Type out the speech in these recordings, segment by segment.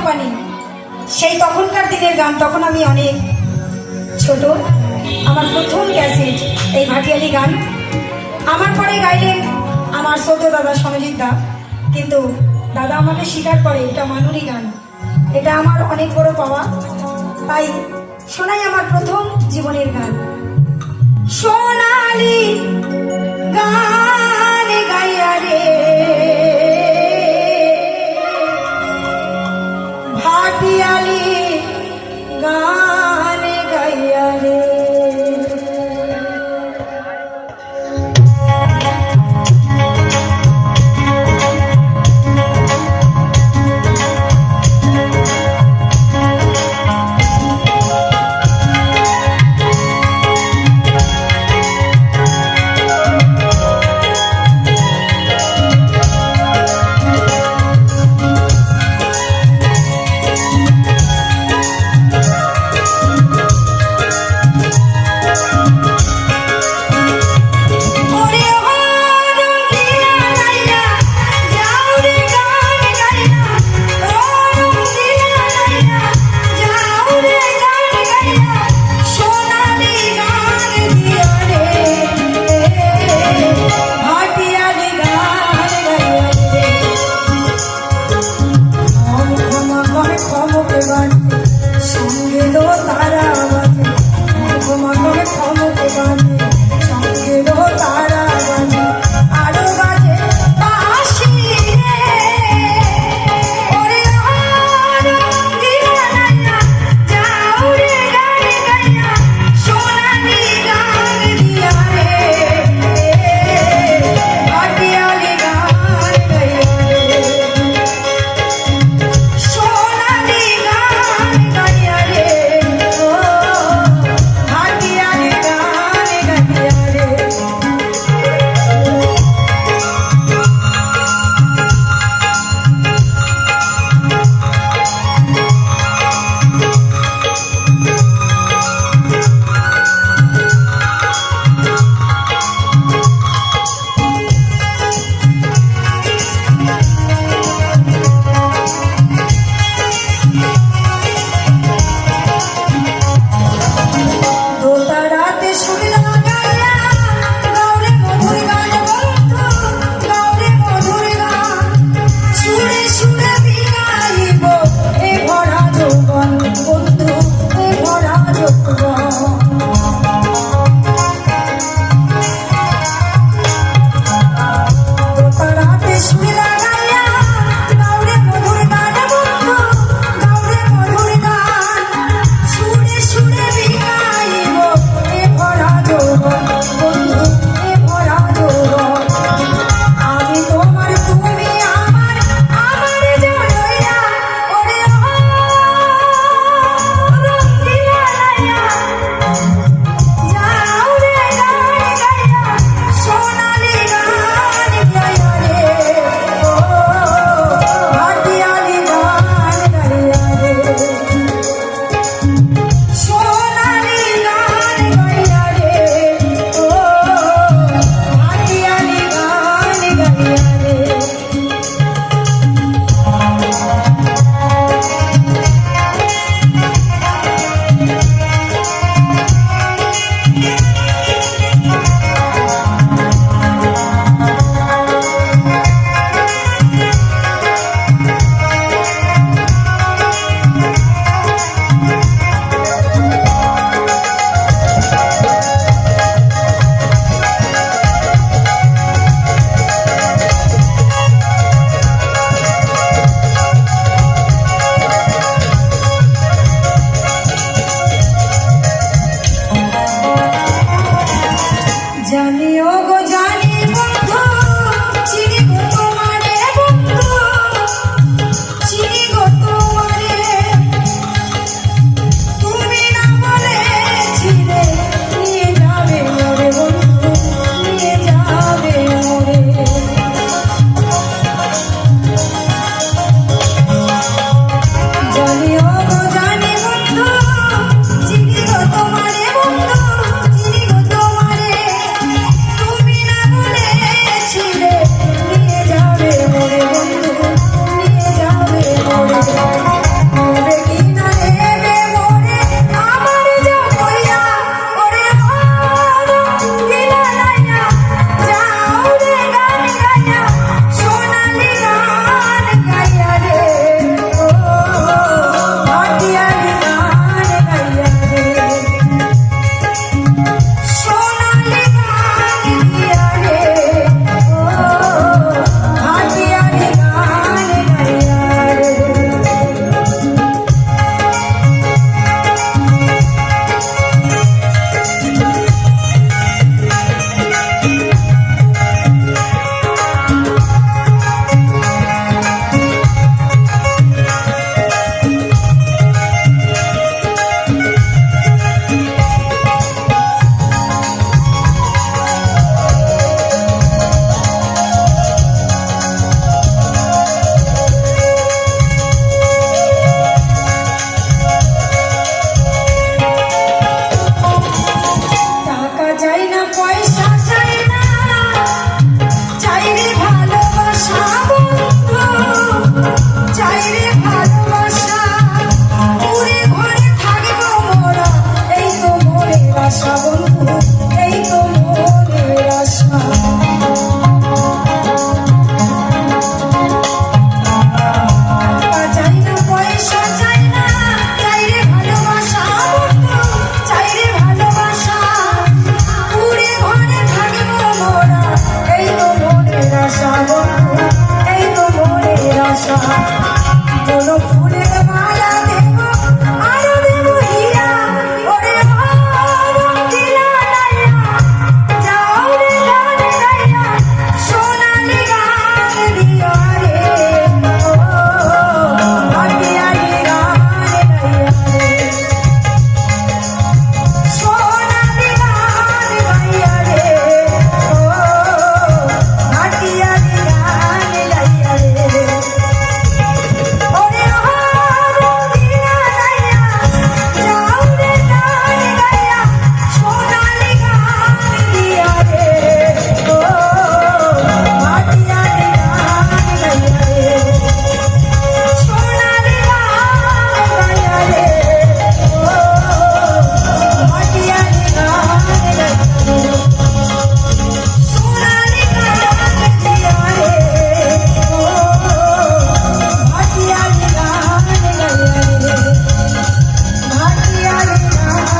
Company সেই তখনকার দিনের গান, তখন আমি অনেক ছোট। আমার প্রথম ক্যাসেট এই ভাটিয়ালি গান। আমার পরে গাইলেন আমার সদ্য দাদা সমজিৎ দা। কিন্তু দাদা আমাকে স্বীকার করে, এটা মানুরই গান। এটা আমার অনেক বড় পাওয়া। তাই শোনাই আমার প্রথম জীবনের গান। সোনালি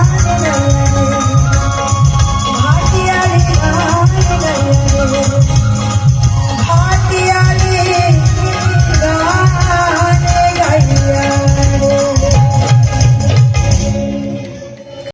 Hallelujah.